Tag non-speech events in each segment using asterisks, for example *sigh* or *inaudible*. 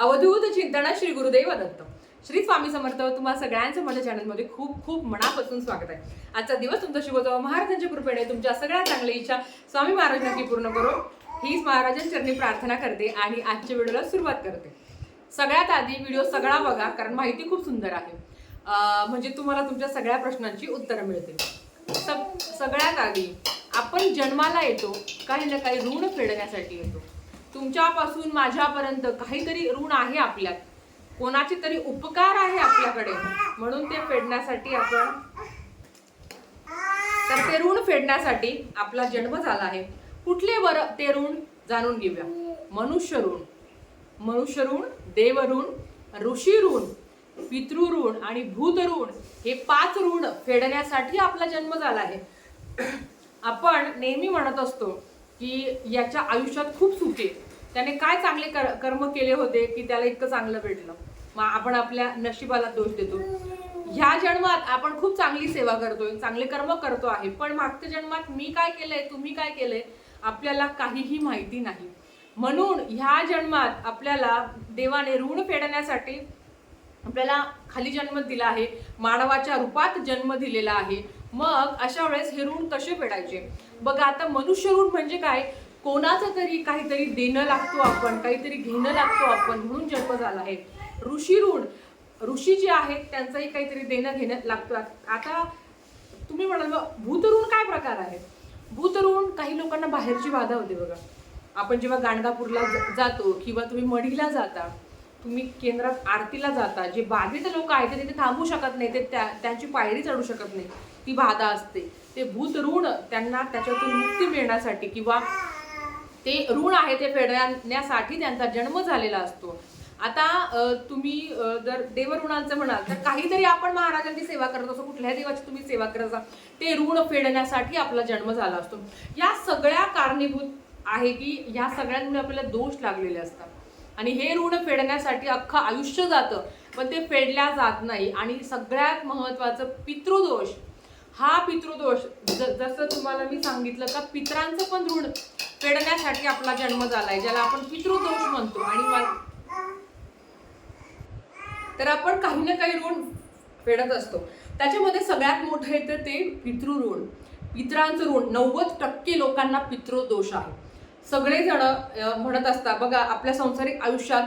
अवधूत चिंतन श्री गुरुदेव दत्त श्री स्वामी समर्थ तुम्हा सगळ्यांचं माझ्या चॅनलमध्ये खूप खूप मनापासून स्वागत आहे. आजचा दिवस तुमचा शुभ जावा. महाराजांच्या कृपेने तुमच्या सगळ्या चांगल्या इच्छा स्वामी महाराज नक्की पूर्ण करो. हीच महाराजांचरणी प्रार्थना करते आणि आजच्या व्हिडिओला सुरुवात करते. सगळ्यात आधी व्हिडिओ सगळा बघा कारण माहिती खूप सुंदर आहे. म्हणजे तुम्हाला तुमच्या सगळ्या प्रश्नांची उत्तरं मिळतील. सग सगळ्यात आधी आपण जन्माला येतो काही ना काही ऋण फेडण्यासाठी येतो. तुमच्यापासून माझ्यापर्यंत काहीतरी ऋण आहे आपल्यात. कोणाचे तरी उपकार आहे आपल्याकडे. म्हणून ते फेडण्यासाठी आपण तर ते ऋण फेडण्यासाठी आपला जन्म झाला आहे. कुठले वर ते ऋण जाणून घेऊया. मनुष्य ऋण. मनुष्य ऋण देव ऋण ऋषी ऋण पितृ ऋण आणि भूत ऋण हे पाच ऋण फेडण्यासाठी आपला जन्म झाला आहे. आपण नेहमी म्हणत असतो की याच्या आयुष्यात खूप सुखी आहे. त्याने काय चांगले कर कर्म केले होते की त्याला इतकं चांगलं भेटलं. मग आपण आपल्या नशिबाला दोष देतो. ह्या जन्मात आपण खूप चांगली सेवा करतोय चांगले कर्म करतो आहे. पण मागच्या जन्मात मी काय केलंय तुम्ही काय केलंय आपल्याला काहीही माहिती नाही. म्हणून ह्या जन्मात आपल्याला देवाने ऋण फेडण्यासाठी आपल्याला खाली जन्म दिला आहे. मानवाच्या रूपात जन्म दिलेला आहे. मग अशा वेळेस हे ऋण कसे फेडायचे? बघा आता मनुष्य ऋण म्हणजे काय? कोणाचं तरी काहीतरी देणं लागतो आपण काहीतरी घेणं लागतो आपण म्हणून जन्म झाला आहे. ऋषी ऋण ऋषी जे आहेत त्यांचंही काहीतरी देणं घेणं लागतं. आता तुम्ही म्हणाल भूतऋण भूत ऋण काय प्रकार आहे? भूत ऋण काही लोकांना बाहेरची बाधा होते बघा. आपण जेव्हा गाणगापूरला जातो किंवा तुम्ही मढीला जाता तुम्ही केंद्रात आरतीला जाता जे बाधित लोक आहेत ते तिथे थांबू शकत नाही ते त्या त्यांची पायरी चढू शकत नाही. ती बाधा असते. ते भूत ऋण त्यांना त्याच्यातून मुक्ती मिळण्यासाठी किंवा ते ऋण आहे ते फेडण्यासाठी त्यांचा जन्म झालेला असतो. आता तुम्ही जर देवऋणांचं म्हणाल तर काहीतरी आपण महाराजांची सेवा करत असतो. कुठल्याही देवाची तुम्ही सेवा करत असाल ते ऋण फेडण्यासाठी आपला जन्म झाला असतो. या सगळ्या कारणीभूत आहे की या सगळ्यांमुळे आपल्याला दोष लागलेले असतात. आणि हे ऋण फेडण्यासाठी अख्खं आयुष्य जातं पण ते फेडल्या जात नाही. आणि सगळ्यात महत्वाचं पितृदोष. हा पितृदोष ज- जसं तुम्हाला मी सांगितलं का पितरांचं पण ऋण फेडण्यासाठी आपला जन्म झालाय ज्याला आपण पितृदोष म्हणतो. आणि तर आपण काही ना काही ऋण फेडत असतो. त्याच्यामध्ये सगळ्यात मोठं येतं ते पितृ ऋण ऋण. नव्वद टक्के लोकांना पितृदोष आहे. सगळेजण म्हणत असतात बघा आपल्या संसारिक आयुष्यात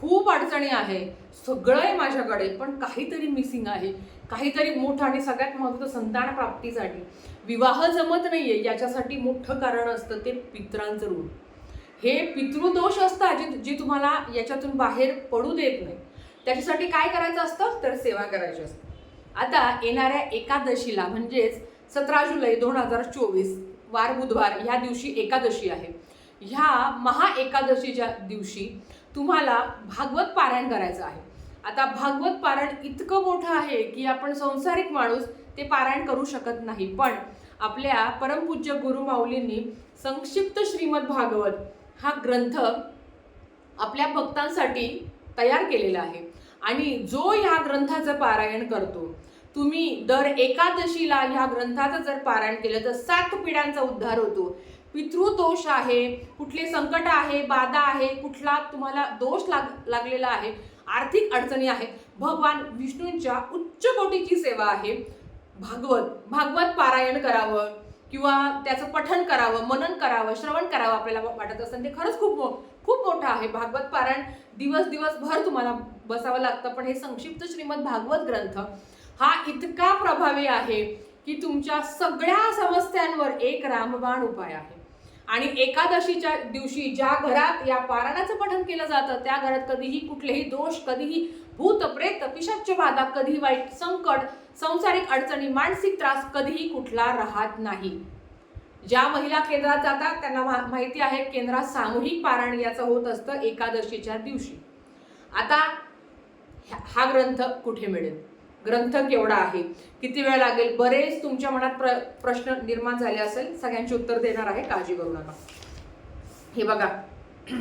खूप अडचणी आहे सगळं आहे माझ्याकडे पण काहीतरी मिसिंग आहे काहीतरी मोठं आणि सगळ्यात महत्त्वाचं संतान प्राप्तीसाठी. विवाह जमत नाहीये याच्यासाठी मोठं कारण असतं ते पितरांचं ऋण हे पितृदोष असतात जे जे तुम्हाला याच्यातून बाहेर पडू देत नाही. त्याच्यासाठी काय करायचं असतं? तर सेवा करायची असते. आता येणाऱ्या एकादशीला म्हणजेच सतरा जुलै दोन हजार चोवीस वार बुधवार ह्या दिवशी एकादशी आहे. ह्या महा एकादशीच्या दिवशी तुम्हाला भागवत पारायण करायचं आहे. आता भागवत पारायण इतकं मोठं आहे की आपण संसारिक माणूस ते पारायण करू शकत नाही. पण आपल्या परमपूज्य गुरु माऊलींनी संक्षिप्त श्रीमद भागवत हा ग्रंथ आपल्या भक्तांसाठी तयार केलेला आहे. आणि जो ह्या ग्रंथाचं पारायण करतो तुम्ही दर एकादशीला ह्या ग्रंथाचं जर पारायण केलं तर सात पिढ्यांचा उद्धार होतो. पितृदोष आहे कुठले संकट आहे बाधा आहे कुठला तुम्हाला दोष लाग लागलेला आहे आर्थिक अडचणी आहेत भगवान विष्णूंच्या उच्च कोटीची सेवा आहे. भागवत भागवत पारायण करावं किंवा त्याचं पठन करावं मनन करावं श्रवण करावं आपल्याला वाटत असेल ते खरंच खूप मो खूप मोठं आहे. भागवत पारायण दिवस दिवसभर तुम्हाला बसावं लागतं. पण हे संक्षिप्त श्रीमद भागवत ग्रंथ हा इतका प्रभावी आहे की तुमच्या सगळ्या समस्यांवर एक रामबाण उपाय आहे. आणि एकादशीच्या दिवशी ज्या घरात या पारायणाचं पठण केलं जातं त्या घरात कधीही कुठलेही दोष कधीही भूत प्रेत पिशाच्य बाधा कधी वाईट संकट संसारिक अडचणी मानसिक त्रास कधीही कुठला राहत नाही. ज्या महिला केंद्रात जातात त्यांना मा- माहिती आहे केंद्रात सामूहिक पारायण याचं होत असतं एकादशीच्या दिवशी. आता हा ग्रंथ कुठे मिळेल? ग्रंथ केवढा आहे? किती वेळ लागेल? बरेच तुमच्या मनात प्र प्रश्न निर्माण झाले असेल. सगळ्यांची उत्तर देणार आहे काळजी करू नका. हे बघा. *clears throat*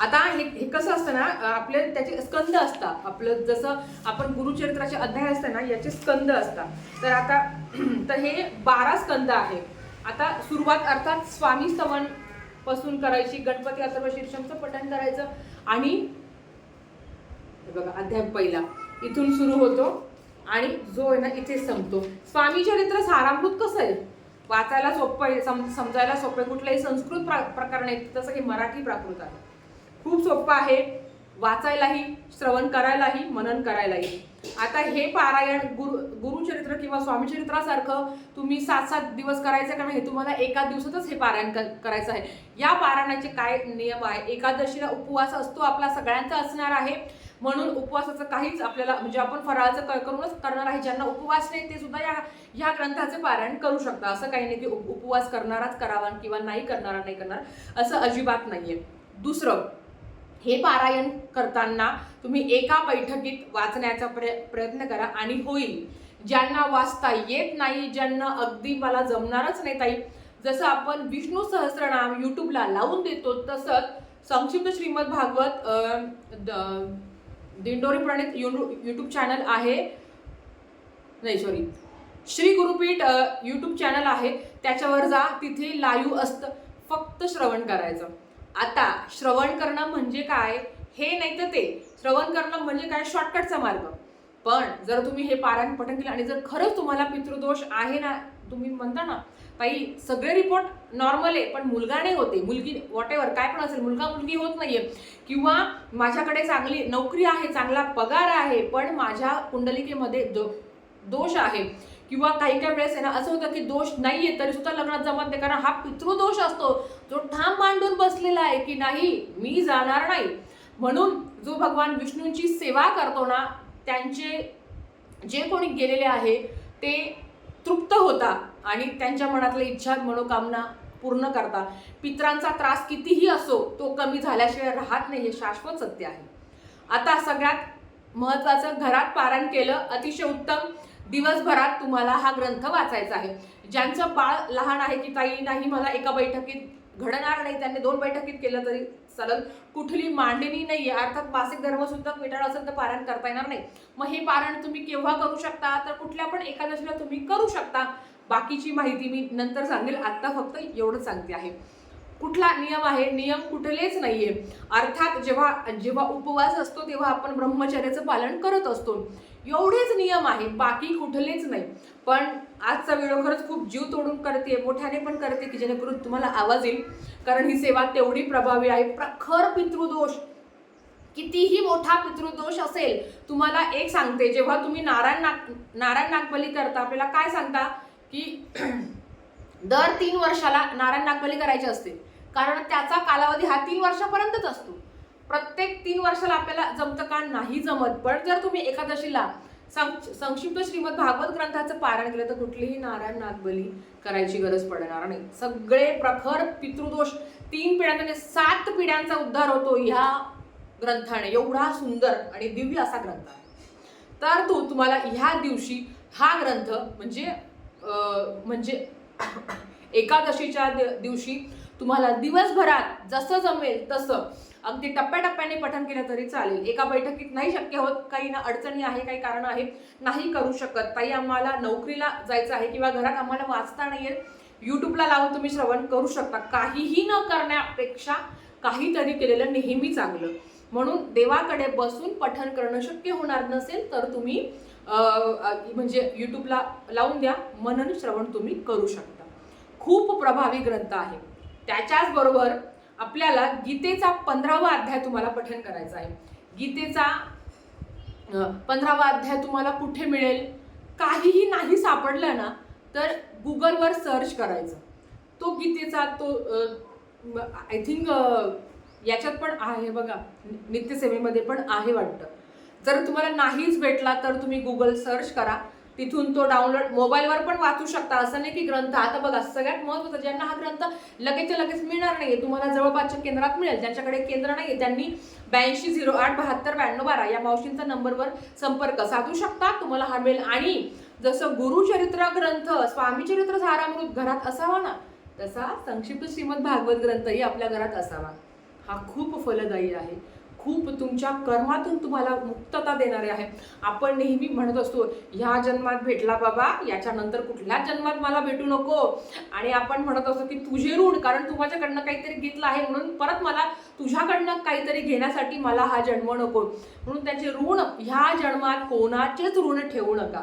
आता हे हे कसं असतं ना आपले त्याचे स्कंद असतात. आपलं जसं आपण गुरुचरित्राचे अध्याय असते ना याचे स्कंद असतात. तर आता *clears throat* तर हे बारा स्कंद आहे. आता सुरुवात अर्थात स्वामी स्तवनपासून करायची गणपती अथर्व शीर्षमचं पठण करायचं आणि हे बघा अध्याय पहिला. इथून सुरू होतो. आणि जो आहे ना इथे संपतो. स्वामी चरित्र सारामृत कसं आहे? वाचायला सोपं आहे सम समजायला सोपं आहे. कुठलंही संस्कृत प्रा प्रकार नाही तसं की मराठी प्राकृत आहे. खूप सोपं आहे. वाचायलाही श्रवण करायलाही मनन करायलाही. आता हे पारायण गुरु गुरुचरित्र किंवा स्वामीचरित्रासारखं तुम्ही सात सात दिवस करायचं का नाही हे तुम्हाला एका दिवसातच हे पारायण कर करायचं आहे. या पारायणाचे काय नियम आहे? एकादशीला उपवास असतो आपला सगळ्यांचा असणार आहे. म्हणून उपवासाचं काहीच आपल्याला म्हणजे आपण फराळाचं करूनच करणार आहे. ज्यांना उपवास नाही ते सुद्धा या ह्या ग्रंथाचे पारायण करू शकता. असं काही नाही की उप- उपवास करणाराच करावा किंवा नाही करणारा नाही करणार. असं अजिबात नाही आहे दुसरं हे पारायण करताना तुम्ही एका बैठकीत वाचण्याचा प्रय प्रयत्न करा आणि होईल. ज्यांना वाचता येत नाही ज्यांना अगदी मला जमणारच नाही ताई. जसं आपण विष्णू सहस्रनाम यूट्यूबला लावून देतो तसंच संक्षिप्त श्रीमद भागवत अं, दिंडोरी प्रणित यूट्यूब चॅनल आहे. नाही sorry Shri Gurupeeth YouTube channel आहे. त्याच्यावर जा तिथे लाईव्ह असतं. फक्त श्रवण करायचं. आता श्रवण करणं म्हणजे काय? हे नाही तर ते. श्रवण करणं म्हणजे काय? शॉर्टकटचा मार्ग. पण जर तुम्ही हे पारायण पठण केलं आणि जर खरंच तुम्हाला पितृदोष आहे ना तुम्ही म्हणता ना ताई सगळे रिपोर्ट नॉर्मल आहे पण मुलगा नाही होते मुलगी वॉट एव्हर काय पण असेल मुलगा मुलगी होत नाहीये. किंवा माझ्याकडे चांगली नोकरी आहे चांगला पगार आहे पण माझ्या कुंडलिकेमध्ये दो दोष आहे. किंवा काही काही वेळेस आहे ना असं होतं की दोष नाहीये तरी सुद्धा लग्नात जमत नाही. कारण हा पितृदोष असतो. जो ठाम मांडून बसलेला आहे की नाही मी जाणार नाही. म्हणून जो भगवान विष्णूंची सेवा करतो ना त्यांचे जे कोणी गेलेले आहे ते तृप्त होता आणि त्यांच्या मनातल्या इच्छा मनोकामना पूर्ण करता पित्रांचा त्रास कितीही असो तो कमी झाल्याशिवाय राहत नाही हे शाश्वत सत्य आहे. आता सगळ्यात महत्त्वाचं घरात पारण केलं अतिशय उत्तम. दिवसभरात तुम्हाला हा ग्रंथ वाचायचा आहे. ज्यांचं बाळ लहान आहे की ताई नाही मला एका बैठकीत घडणार नाही त्यांनी दोन बैठकीत केलं तरी चालेल. कुठली मांडणी नाही आहे अर्थात मासिक धर्मसुद्धा मिटाळ असेल तर पारायण करता येणार नाही. मग हे पारायण तुम्ही केव्हा करू शकता? तर कुठल्या पण एकादशीला तुम्ही करू शकता. बाकीची माहिती मी नंतर सांगेल. आत्ता फक्त एवढं सांगते आहे. कुठला नियम आहे? नियम कुठलेच नाहीये. अर्थात जेव्हा जेव्हा उपवास असतो तेव्हा आपण ब्रह्मचर्याचं पालन करत असतो. एवढेच नियम आहे बाकी कुठलेच नाही. पण आजचा व्हिडिओ खरंच खूप जीव तोडून करते मोठ्याने पण करते की जेणेकरून तुम्हाला आवाज येईल. कारण ही सेवा तेवढी प्रभावी आहे. प्रखर पितृदोष कितीही मोठा पितृदोष असेल तुम्हाला एक सांगते जेव्हा तुम्ही नारायण नाग नारायण नागबली करता आपल्याला काय सांगता की *clears throat* दर तीन वर्षाला नारायण नागबली करायची असते. कारण त्याचा कालावधी हा तीन वर्षापर्यंतच असतो. प्रत्येक तीन वर्षाला आपल्याला जमतं का नाही जमत. पण जर तुम्ही एकादशीला सं- संक्षिप्त श्रीमद भागवत ग्रंथाचं पारायण केलं तर कुठलीही नारायण नागबली करायची गरज पडणार नाही. सगळे प्रखर पितृदोष तीन पिढ्यांमध्ये सात पिढ्यांचा उद्धार होतो ह्या ग्रंथाने. एवढा सुंदर आणि दिव्य असा ग्रंथ आहे. तर तो तुम्हाला ह्या दिवशी हा ग्रंथ म्हणजे म्हणजे एकादशीच्या दिवशी तुम्हाला दिवसभरात जसं जमेल तसं अगदी टप्प्याटप्प्याने पठण केलं तरी चालेल. एका बैठकीत नाही शक्य होत. काही ना अडचणी आहे काही कारण आहे नाही करू शकत. ताई आम्हाला नोकरीला जायचं आहे किंवा घरात आम्हाला वाचता नाही येत. यूट्यूबला लावून तुम्ही श्रवण करू शकता. काहीही न करण्यापेक्षा काहीतरी केलेलं नेहमी चांगलं. म्हणून देवाकडे बसून पठण करणं शक्य होणार नसेल तर तुम्ही म्हणजे यूट्यूबला लावून द्या. मनन श्रवण तुम्ही करू शकता. खूप प्रभावी ग्रंथ आहे. त्याच्याच बरोबर आपल्याला गीतेचा पंधरावा अध्याय तुम्हाला पठन करायचा आहे. गीतेचा पंधरावा अध्याय तुम्हाला कुठे मिळेल? काहीही नाही सापडलं ना तर गुगलवर सर्च करायचं. तो गीतेचा तो आय थिंक याच्यात पण आहे बघा नित्यसेवेमध्ये पण आहे वाटतं. जर तुम्हाला नाहीच भेटला तर तुम्ही गुगल सर्च करा. तिथून तो डाउनलोड मोबाईलवर पण वाचू शकता. असं नाही की ग्रंथ आता बघा सगळ्यात महत्त्वाचं ज्यांना हा ग्रंथ लगेचच्या लगेच मिळणार नाही तुम्हाला जवळपासच्या केंद्रात मिळेल. ज्यांच्याकडे केंद्र नाही त्यांनी ब्याऐंशी झिरो आठ बहात्तर ब्याण्णव बारा या मावशींचा नंबरवर संपर्क साधू शकता. तुम्हाला हा मिळेल आणि जसं गुरुचरित्र ग्रंथ स्वामीचरित्र सारामृत घरात असावा ना तसा संक्षिप्त श्रीमद भागवत ग्रंथही आपल्या घरात असावा. हा खूप फलदायी आहे. खूप तुमच्या कर्मातून तुम्हाला मुक्तता देणारे आहे. आपण नेहमी म्हणत असतो ह्या जन्मात भेटला बाबा याच्यानंतर कुठल्याच जन्मात मला भेटू नको. आणि आपण म्हणत असतो की तुझे ऋण कारण तू माझ्याकडनं काहीतरी घेतलं आहे म्हणून परत मला तुझ्याकडनं काहीतरी घेण्यासाठी मला हा जन्म नको. म्हणून त्याचे ऋण ह्या जन्मात कोणाचेच ऋण ठेवू नका.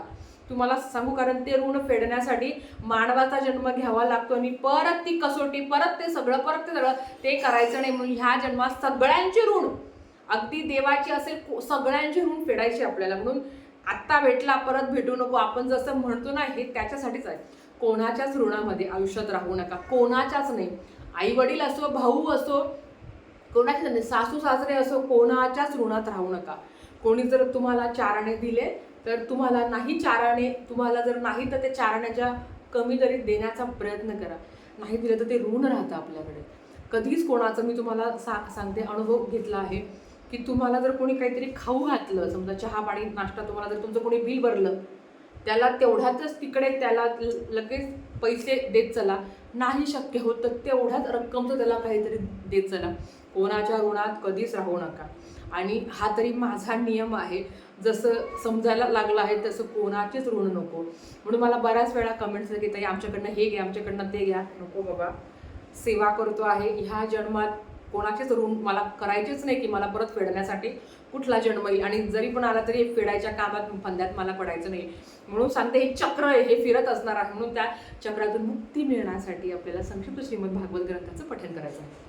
तुम्हाला सांगू कारण ते ऋण फेडण्यासाठी मानवाचा जन्म घ्यावा लागतो. आणि परत ती कसोटी परत ते सगळं परत ते सगळं ते करायचं नाही. म्हणून ह्या जन्मात सगळ्यांचे ऋण अगदी देवाची असेल सगळ्यांची सगळ्यांचे ऋण फेडायचे आपल्याला. म्हणून आत्ता भेटला परत भेटू नको. आपण जसं म्हणतो ना हे त्याच्यासाठीच आहे. कोणाच्याच ऋणामध्ये आयुष्यात राहू नका. कोणाच्याच नाही. आई वडील असो भाऊ असो कोणाच्या नाही. सासू सासरे असो कोणाच्याच ऋणात राहू नका. कोणी जर तुम्हाला चाराणे दिले तर तुम्हाला नाही चाराणे तुम्हाला जर नाही तर ते चारण्याच्या कमी तरी देण्याचा प्रयत्न करा. नाही दिलं तर ते ऋण राहतं आपल्याकडे. कधीच कोणाचं मी तुम्हाला सा सांगते अनुभव घेतला आहे. की तुम्हाला जर कोणी काहीतरी खाऊ घातलं समजा चहा पाणी नाश्ता तुम्हाला जर तुमचं कोणी बिल भरलं त्याला तेवढ्यातच तिकडे त्याला लगेच पैसे देत चला. नाही शक्य होत तर तेवढ्याच रक्कमचं त्याला काहीतरी देत चला. कोणाच्या ऋणात कधीच राहू नका. आणि हा तरी माझा नियम आहे. जसं समजायला लागलं आहे तसं कोणाचेच ऋण नको. म्हणून मला बऱ्याच वेळा कमेंट्स की ताई आमच्याकडनं हे घ्या आमच्याकडनं ते घ्या. नको बाबा. सेवा करतो आहे. ह्या जन्मात कोणाचेच ऋण मला करायचेच नाही की मला परत फेडण्यासाठी कुठला जन्म येईल. आणि जरी पण आला तरी फेडायच्या कामात फंद्यात मला पडायचं नाही. म्हणून सांगते हे चक्र आहे हे फिरत असणार आहे. म्हणून त्या चक्रातून मुक्ती मिळण्यासाठी आपल्याला संक्षिप्त श्रीमद भागवत ग्रंथाचं पठण करायचं आहे.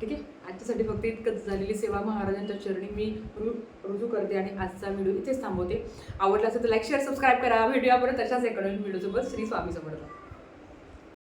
ठीक आहे? आजच्यासाठी फक्त इतकंच. झालेली सेवा महाराजांच्या चरणी मी रु रुजू करते आणि आजचा व्हिडिओ इथेच थांबवते. आवडला असेल तर लाईक शेअर सबस्क्राईब करा. व्हिडिओ परत तशाच एकडून व्हिडिओसोबत श्री स्वामी समर्थ.